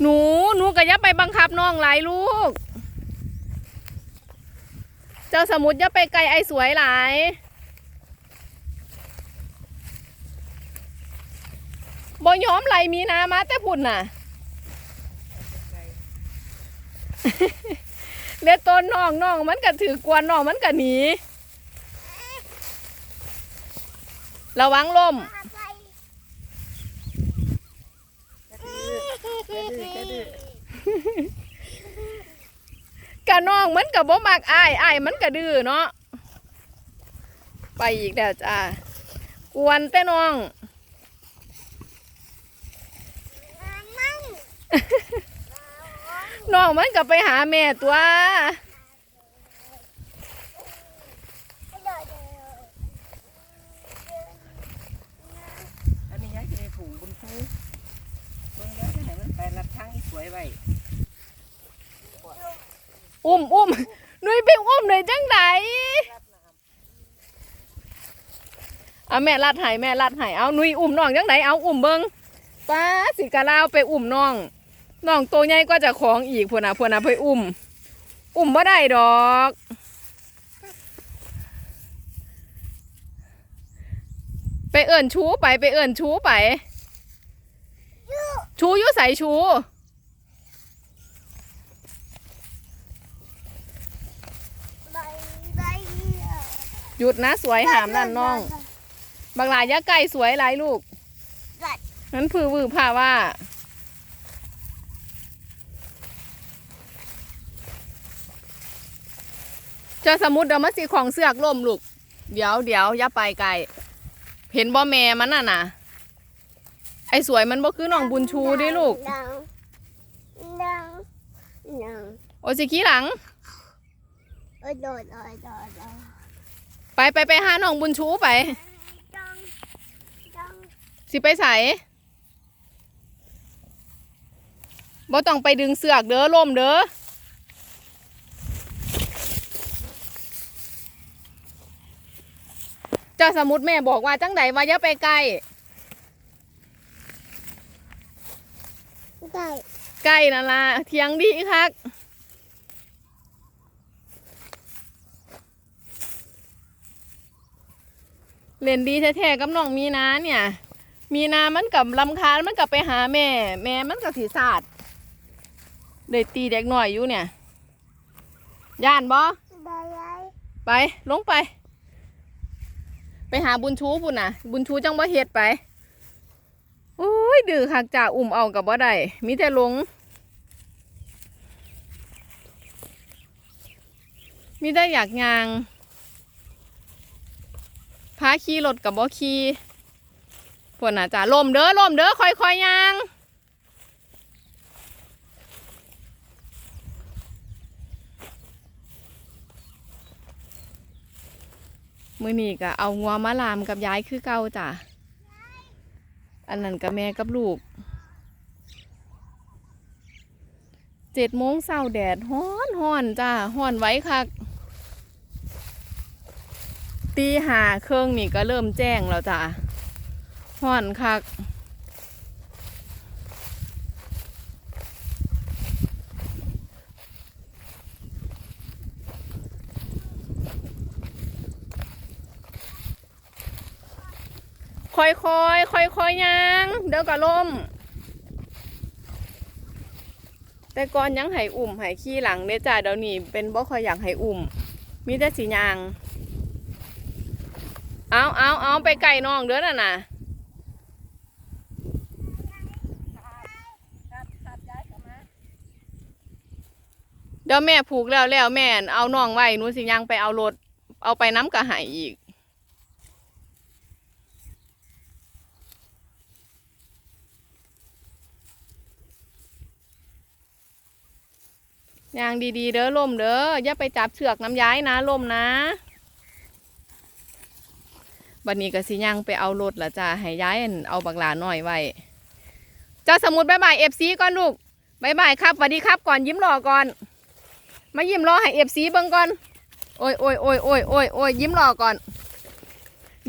หนูหนูก็อย่าไปบังคับน้องหลายลูก เจ้าสมุดอย่าไปไกลไอ้สวยหลายบ่ยอมไหลมีนามาแต่พุ่นน่ะเล็ดต้นน้องน้องมันก็ถือกวนน้องมันก็หนีระวังล่ม กะน้องมันก็บ่มักอ้ายอ้ายมันก็ดื้อเนาะไปอีกแล้วจ้ากวนแต่น้องน้องมันก็ไปหาแม่ตัว อันนี้ย้ายจะได้ถุงบุญคูเบิ่งแล้วจะ ไหนมันไปรัดทางอีสวยไว้อุ้มอุ้มหนุยไปอุ้มเลยจังไดเอาแม่ลัดให้แม่ลัดให้เอาหนุยอุ้มน้องจังไดเอาอุ้มเบิงป้าสิกะลาวไปอุ้มน้องน้องโตใหญ่ก็จะของอีกพวนะพวนะไปอุ้ม อุ้มบ่ได้ดอกไปเอิ่นชูไปไปเอิ่นชูไป ชูอยุใส่ชู หยุดนะสวยหามนั่นน้อง บางหลายอยะไก่สวยหลายลูกได้นั้นพือวือผ่าว่าเจะสมมุติเดี๋ยวมาสีของเสือกล่มลูก เดี๋ยวเดี๋ยวอย่าไปไกล เห็นบ่แม่มันน่ะนะ ไอ้สวยมันบ่คือน้องบุญชูเด้ลูก ดังดังดังโอสิขี้หลังเออโดดโดดโดดโดดไปไปไปหาน้องบุญชูไป ดังดังสิไปใส่บ่ต้องไปดึงเสือกเด้อล่มเด้อ เจ้าสมุดแม่บอกว่าจังใดว่าอย่าไปใกล้ ไก่ใกล้นั่นล่ะเทียงดีคักเล่นดีแท้ๆกับน้องมีนาเนี่ย มีนามันกับลำคาญมันกับไปหาแม่ แม่มันกับถีศาสตร์เลยตีเด็กหน่อยอยู่เนี่ย ย่านบ่ได้ไรไปลงไป ไปหาบุญชูพุ่นน่ะ บุญชูจังบ่เฮ็ดไปโอ้ ยดื้อคักจ่าอุ่มเอากับบ่ได้มีแต่ลง มีแต่อยากยางพาขี่รถกับบ่ขี่พวกน่ะจ่าลมเด้อลมเด้อค่อยๆยยางมือนี้ก็เอางัวมาลามกับย้ายคือเก่าจ้ะ อันนั้นกับแม่กับลูกเจ็ดโมงเช้าแดดฮ้อนฮ้อนจ้าฮ้อนไว้คักตีหาเครื่องนี่ก็เริ่มแจ้งแล้วจ้าฮ้อนคัก ค่อยๆค่อยๆย่างเดี๋ยวก็ล่ม แต่ก่อนยังให้อุ่มให้ขี้หลังเด้อจ้าเดี๋ยวนี้เป็นบ่ค่อยอยากให้อุ่ม มีแต่สียาง เอาเอาเอาไปไก่น้องเด้อน่ะนะครับครับย้าเดี๋ยวแม่ผูกแล้วแล้วแม่เอาน้องไว้หนูสิยังไปเอารถเอาไปน้ำกระหายอีก ยางดีๆ เด้อล่มเด้ออย่าไปจับเชือกน้ำย้ายนะล่มนะบัดนี้ก็สิยังไปเอารถละจ้าให้ย้ายเอาบักหลาหน่อยไว้เจ้าสมุดบายบายเอฟซีก่อนลูกบายบายครับสวัสดีครับก่อนยิ้มรอก่อน มายิ้มรอให้เอฟซีเบิ่งก่อนโอ้ยโอ้ยโอ้ยโอ้ยโอ้ยโอ้ยยิ้มรอก่อน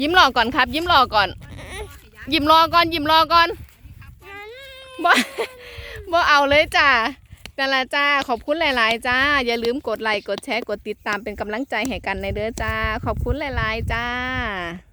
ยิ้มรอก่อนครับ ยิ้มรอก่อน ยิ้มรอก่อนยิ้มรอก่อนบ่บ่เอาเลยจ้า นั่นละจ้า ขอบคุณหลาย ๆ จ้า อย่าลืมกดไลค์ กดแชร์ กดติดตามเป็นกำลังใจให้กันในเด้อจ้า ขอบคุณหลาย ๆ จ้า